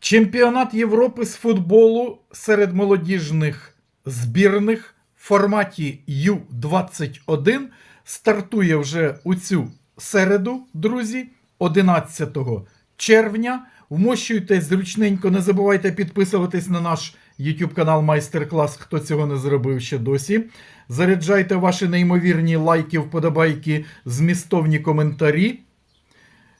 Чемпіонат Європи з футболу серед молодіжних збірних в форматі Ю-21 стартує вже у цю середу, друзі, 11 червня. Вмощуйтесь зручненько, не забувайте підписуватись на наш YouTube канал Майстер-клас, хто цього не зробив ще досі. Заряджайте ваші неймовірні лайки, вподобайки, змістовні коментарі.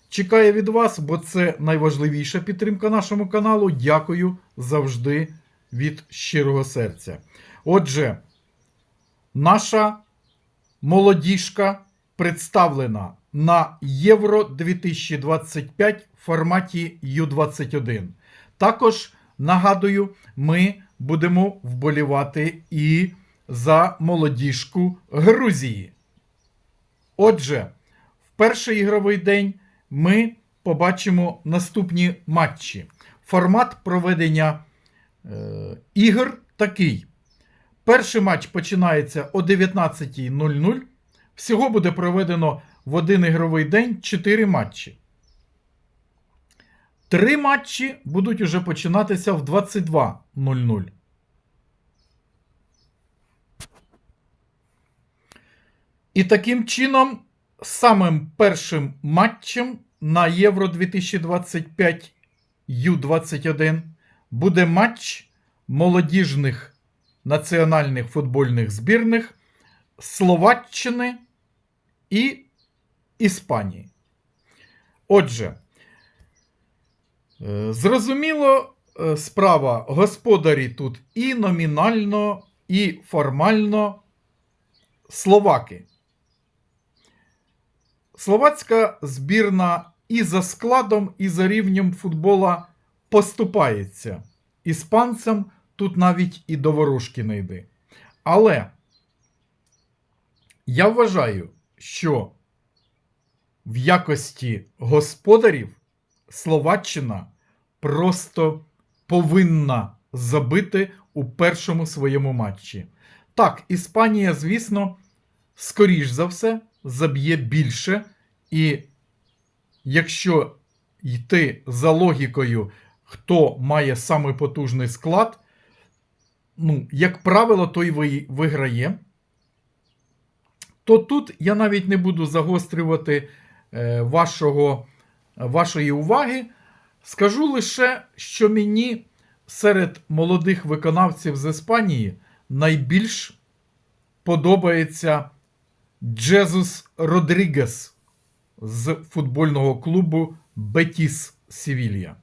Чекаю від вас, бо це найважливіша підтримка нашому каналу. Дякую завжди від щирого серця. Отже, наша молодіжка представлена на Євро 2025 в форматі Ю-21. Також нагадую, ми будемо вболівати і за молодіжку Грузії. Отже, в перший ігровий день ми побачимо наступні матчі. Формат проведення е, ігор такий. Перший матч починається о 19.00. Всього буде проведено в один ігровий день 4 матчі. Три матчі будуть уже починатися в 22.00. І таким чином, самим першим матчем на Євро 2025 Ю-21 буде матч молодіжних національних футбольних збірних Словаччини і Іспанії. Отже, е, зрозуміло, е, справа господарі тут і номінально, і формально словаки. Словацька збірна і за складом, і за рівнем футбола поступається. Іспанцям тут навіть і до ворожки не йди. Але я вважаю, що в якості господарів Словаччина просто повинна забити у першому своєму матчі. Так, Іспанія, звісно, скоріш за все, заб'є більше, і якщо йти за логікою, хто має самий потужний склад, ну, як правило, той виграє. То тут я навіть не буду загострювати е, вашого, вашої уваги. Скажу лише, що мені серед молодих виконавців з Іспанії найбільш подобається Джезус Родрігес з футбольного клубу Бетіс Севілья.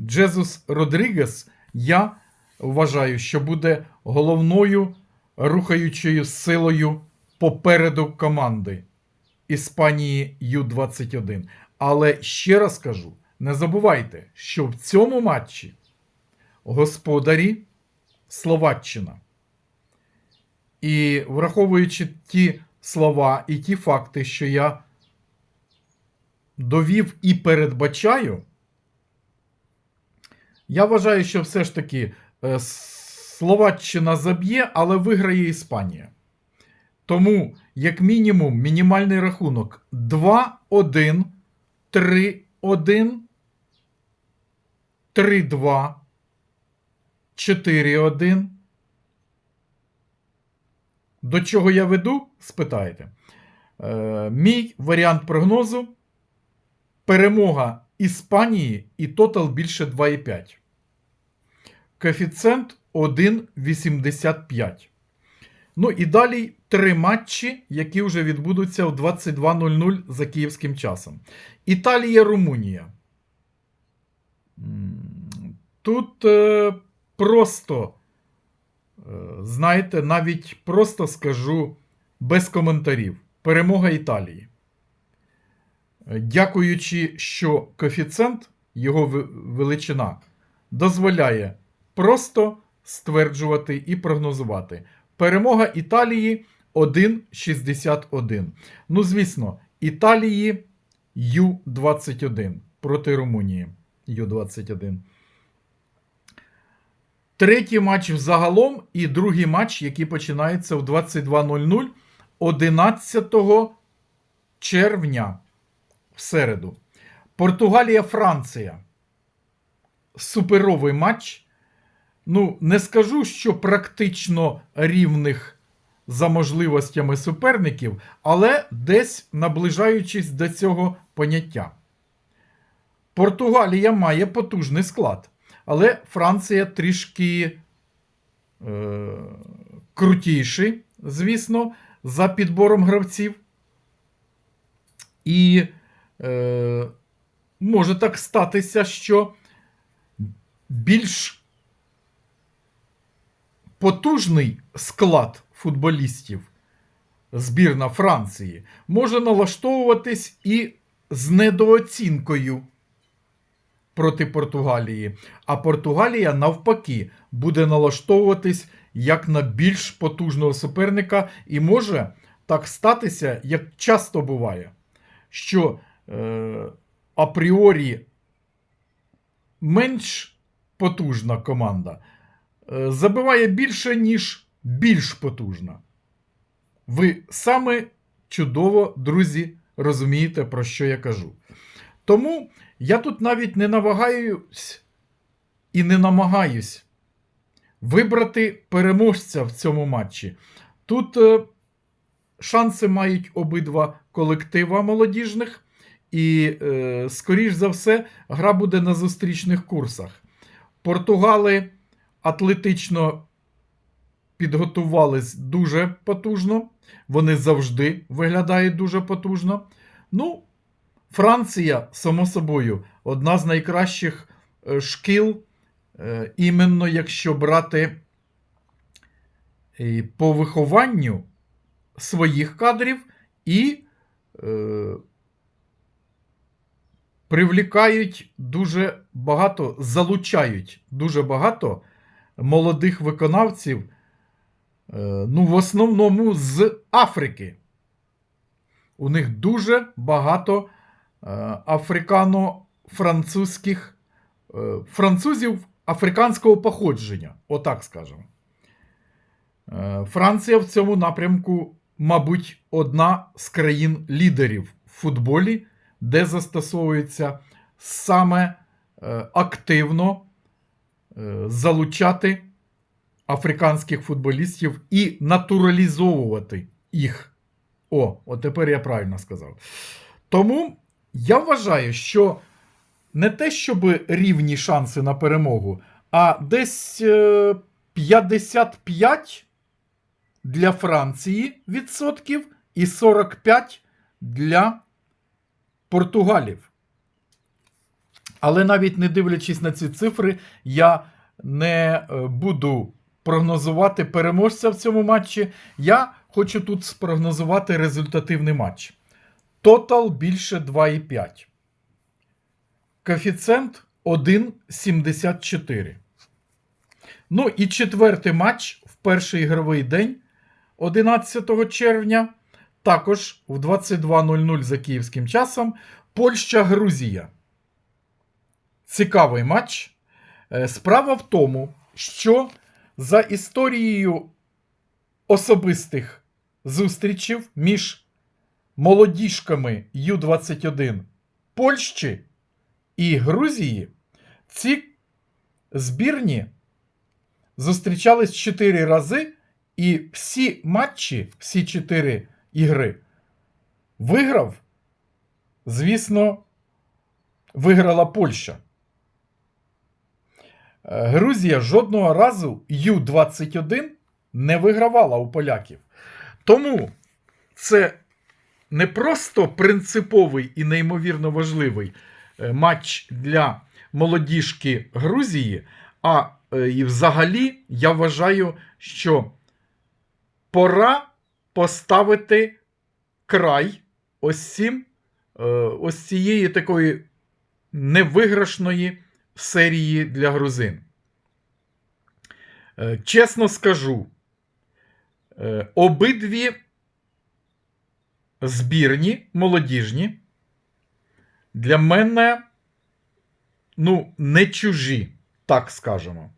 Джезус Родрігес, я вважаю, що буде головною рухаючою силою попереду команди Іспанії Ю-21. Але ще раз кажу: не забувайте, що в цьому матчі господарі Словаччина. І враховуючи ті слова і ті факти, що я довів і передбачаю, я вважаю, що все ж таки е, Словаччина заб'є, але виграє Іспанія. Тому, як мінімум, мінімальний рахунок 2-1, 3-1, 3-2, 4-1. До чого я веду? Спитаєте. Е, мій варіант прогнозу: перемога Іспанії і тотал більше 2,5. Коефіцієнт 1,85. Ну і далі три матчі, які вже відбудуться в 22.00 за київським часом. Італія, Румунія. Тут е, просто, знаєте, навіть просто скажу без коментарів. Перемога Італії. Е, Дякуючи, що коефіцієнт, його величина, дозволяє просто стверджувати і прогнозувати. Перемога Італії 1,61. Ну, звісно, Італії Ю-21 проти Румунії. Ю-21. Третій матч взагалом і другий матч, який починається в 22.00 11 червня в середу. Португалія, Франція. суперовий матч. Ну, не скажу, що практично рівних за можливостями суперників, але десь наближаючись до цього поняття. Португалія має потужний склад, але Франція трішки е, крутіший, звісно, за підбором гравців. І е, може так статися, що більш потужний склад футболістів збірна Франції може налаштовуватись і з недооцінкою проти Португалії. А Португалія, навпаки, буде налаштовуватись як на більш потужного суперника, і може так статися, як часто буває, що е, апріорі менш потужна команда е, забиває більше, ніж більш потужна. Ви саме чудово, друзі, розумієте, про що я кажу. Тому я тут навіть не навагаюсь і не намагаюсь вибрати переможця в цьому матчі. Тут е, шанси мають обидва колектива молодіжних, і, е, скоріш за все, гра буде на зустрічних курсах. Португали атлетично підготувались дуже потужно. Вони завжди виглядають дуже потужно. Ну, Франція, само собою, одна з найкращих е, шкіл, е, іменно якщо брати по вихованню своїх кадрів і е, привлікають дуже багато, залучають дуже багато молодих виконавців, е, ну, в основному з Африки. У них дуже багато африкано-французьких е, французів африканського походження, отак скажемо. Е, Франція в цьому напрямку, мабуть, одна з країн лідерів в футболі, де застосовується саме е, активно е, залучати африканських футболістів і натуралізовувати їх. О, от тепер я правильно сказав. Тому я вважаю, що не те, щоб рівні шанси на перемогу, а десь е, 55 для Франції відсотків і 45 для Португалів. Але навіть не дивлячись на ці цифри, я не е, буду прогнозувати переможця в цьому матчі. Я хочу тут спрогнозувати результативний матч. Тотал більше 2,5. Коефіцієнт 1,74. Ну і четвертий матч в перший ігровий день 11 червня. Також в 22.00 за київським часом. Польща-Грузія. Цікавий матч. Е, Справа в тому, що за історією особистих зустрічів між молодіжками Ю-21 Польщі і Грузії ці збірні зустрічались 4 рази, і всі матчі, всі 4 ігри виграв, звісно, виграла Польща. Е, Грузія жодного разу Ю-21 не вигравала у поляків. Тому це не просто принциповий і неймовірно важливий е, матч для молодіжки Грузії, а е, і взагалі я вважаю, що пора поставити край ось цим, е, ось цієї такої невиграшної серії для грузин. Чесно скажу, обидві збірні молодіжні для мене ну, не чужі, так скажемо.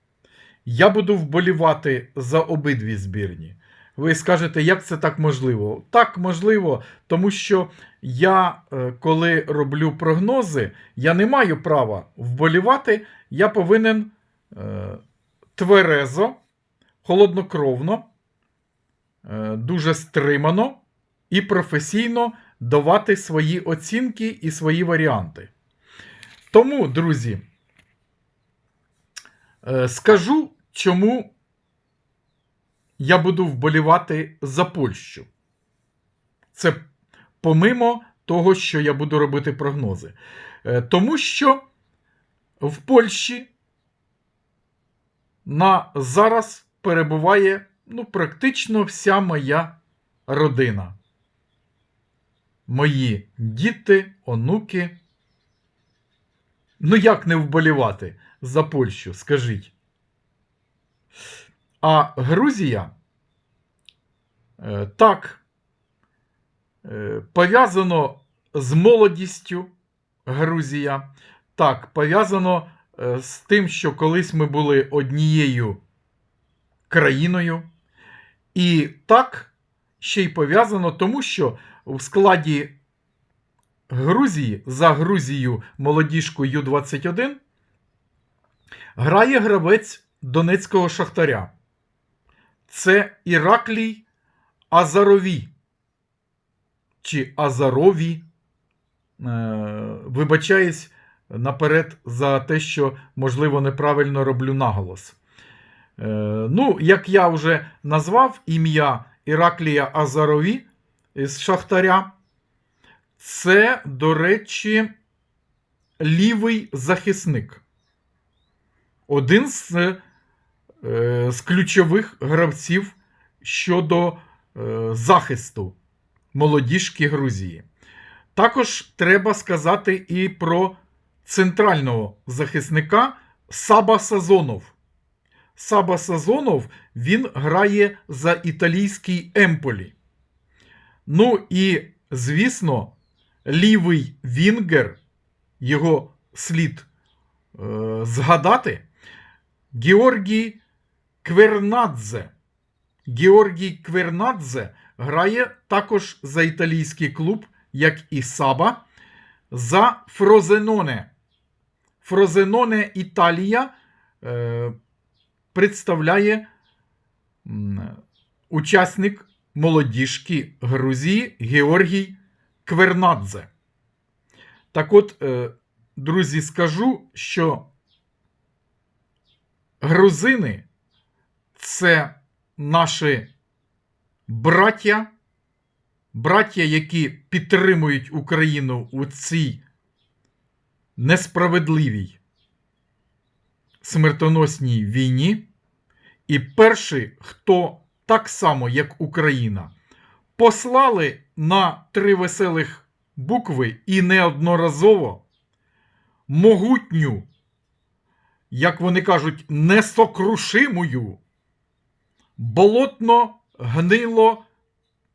Я буду вболівати за обидві збірні. Ви скажете, як це так можливо? Так можливо, тому що я, е, коли роблю прогнози, я не маю права вболівати, я повинен е, тверезо, холоднокровно, е, дуже стримано і професійно давати свої оцінки і свої варіанти. Тому, друзі, е, скажу, чому я буду вболівати за Польщу. Це помимо того, що я буду робити прогнози. Е, Тому що в Польщі на зараз перебуває ну, практично вся моя родина. Мої діти, онуки. Ну, як не вболівати за Польщу, скажіть. А Грузія е, так е, пов'язано з молодістю Грузія. Так, пов'язано е, з тим, що колись ми були однією країною. І так ще й пов'язано, тому що в складі Грузії за Грузію молодіжку Ю-21 грає гравець Донецького Шахтаря. Це Іраклій Азарові. Чи Азарові. Е, вибачаюсь наперед за те, що, можливо, неправильно роблю наголос. Е, ну, як я вже назвав ім'я Іраклія Азарові з Шахтаря, це, до речі, лівий захисник. Один з, е, з ключових гравців щодо е, захисту молодіжки Грузії. Також треба сказати і про центрального захисника Саба Сазонов. Саба Сазонов він грає за італійський Емполі. Ну і, звісно, лівий Вінгер, його слід е, згадати, Георгій Квернадзе. Георгій Квернадзе грає також за італійський клуб, як і Саба, за Фрозеноне. Фрозеноне Італія е, представляє учасник молодіжки Грузії Георгій Квернадзе. Так от, е, друзі, скажу, що грузини це наші браття, браття, які підтримують Україну у цій несправедливій смертоносній війні. І перший, хто так само, як Україна, послали на три веселих букви і неодноразово могутню, як вони кажуть, несокрушимою, болотно гнило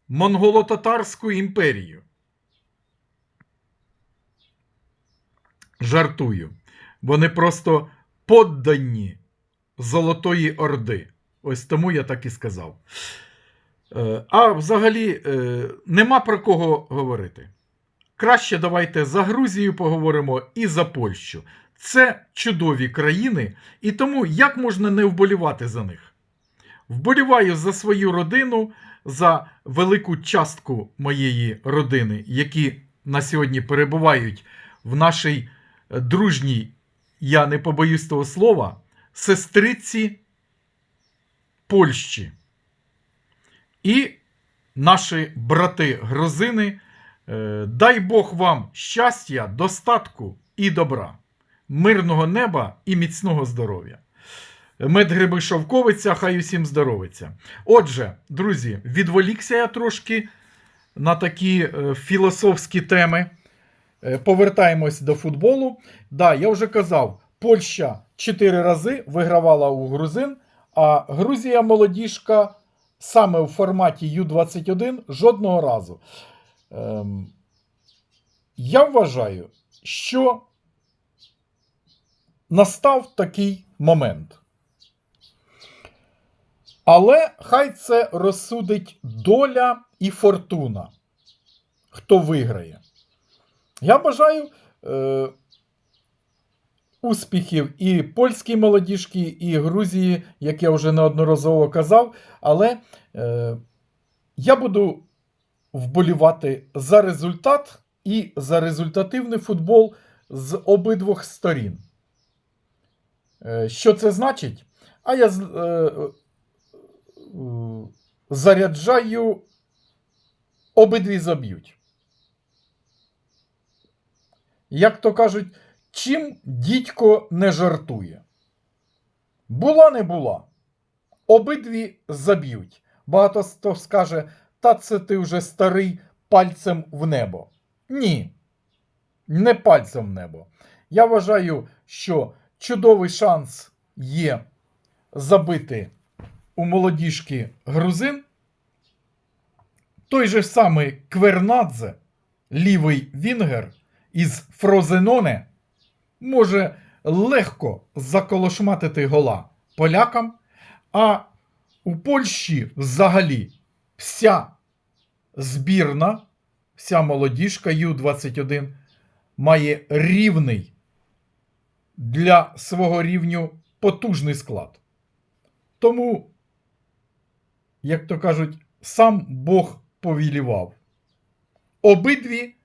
монголо-татарську імперію. Жартую. Вони просто поддані Золотої Орди. Ось тому я так і сказав. Е, А взагалі е, нема про кого говорити. Краще давайте за Грузію поговоримо і за Польщу. Це чудові країни, і тому як можна не вболівати за них? Вболіваю за свою родину, за велику частку моєї родини, які на сьогодні перебувають в нашій дружній, я не побоюсь того слова, сестриці Польщі. І наші брати грузини, е, дай Бог вам щастя, достатку і добра, мирного неба і міцного здоров'я. Медгриби Шовковиця, хай усім здоровиться. Отже, друзі, відволікся я трошки на такі е, філософські теми. Е, Повертаємось до футболу. Да, я вже казав, Польща 4 рази вигравала у грузин, а Грузія молодіжка саме у форматі Ю-21 жодного разу. Ем, я вважаю, що настав такий момент. Але хай це розсудить доля і фортуна. Хто виграє. Я бажаю е, успіхів і польській молодіжці, і Грузії, як я вже неодноразово казав. Але е, я буду вболівати за результат і за результативний футбол з обидвох сторін. Е, Що це значить? А я е, е, заряджаю обидві заб'ють. Як то кажуть, чим дідько не жартує? Була не була. Обидві заб'ють. Багато хто скаже, та це ти вже старий пальцем в небо. Ні, не пальцем в небо. Я вважаю, що чудовий шанс є забити у молодіжки грузин. Той же самий Квернадзе, лівий Вінгер із Фрозеноне, може легко заколошматити гола полякам, а у Польщі взагалі вся збірна, вся молодіжка Ю-21 має рівний для свого рівню потужний склад. Тому, як то кажуть, сам Бог повілівав. Обидві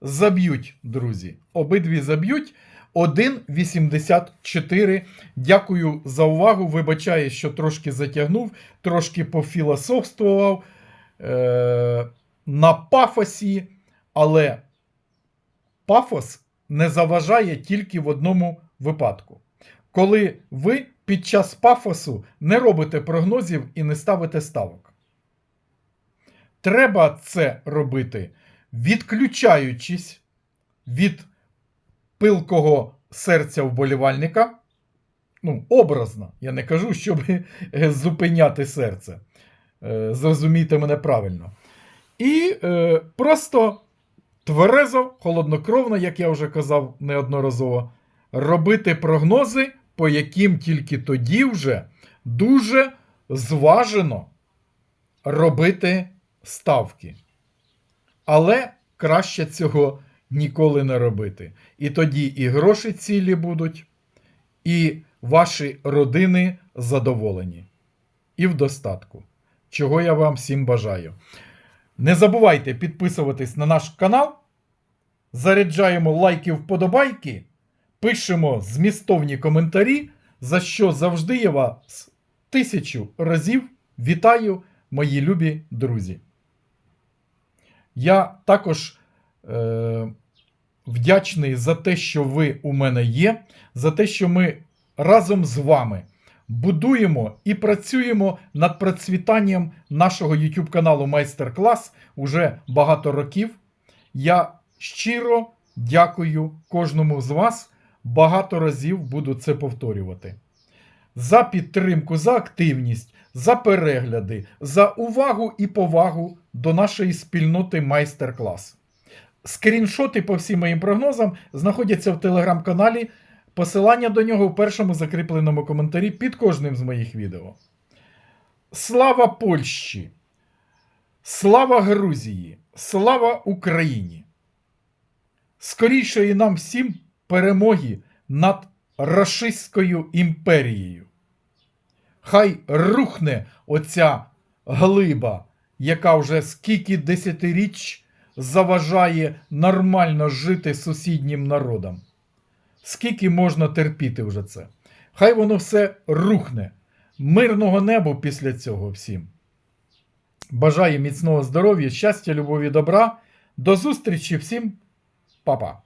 заб'ють, друзі. Обидві заб'ють. 1,84. Дякую за увагу. Вибачаю, що трошки затягнув, трошки пофілософствував е- на пафосі, але пафос не заважає тільки в одному випадку. Коли ви під час пафосу не робите прогнозів і не ставите ставок. Треба це робити, відключаючись від пилкого серця вболівальника. Ну, образно, я не кажу, щоб е, зупиняти серце. Е, Зрозумійте мене правильно. І е, просто тверезо, холоднокровно, як я вже казав неодноразово, робити прогнози, по яким тільки тоді вже дуже зважено робити ставки. Але краще цього ніколи не робити. І тоді і гроші цілі будуть, і ваші родини задоволені. І в достатку. Чого я вам всім бажаю. Не забувайте підписуватись на наш канал. Заряджаємо лайки вподобайки, пишемо змістовні коментарі, за що завжди я вас тисячу разів вітаю, мої любі друзі. Я також е, вдячний за те, що ви у мене є, за те, що ми разом з вами будуємо і працюємо над процвітанням нашого YouTube каналу Майстер-клас уже багато років. Я щиро дякую кожному з вас. Багато разів буду це повторювати. За підтримку, за активність, за перегляди, за увагу і повагу до нашої спільноти майстер-клас. Скріншоти по всім моїм прогнозам знаходяться в телеграм-каналі. Посилання до нього в першому закріпленому коментарі під кожним з моїх відео. Слава Польщі! Слава Грузії! Слава Україні! Скорішої нам всім перемоги над Рашистською імперією. Хай рухне оця глиба, яка вже скільки десятиріч заважає нормально жити сусіднім народам. Скільки можна терпіти вже це? Хай воно все рухне. Мирного небу після цього всім. Бажаю міцного здоров'я, щастя, любові, добра. До зустрічі всім, Па-па.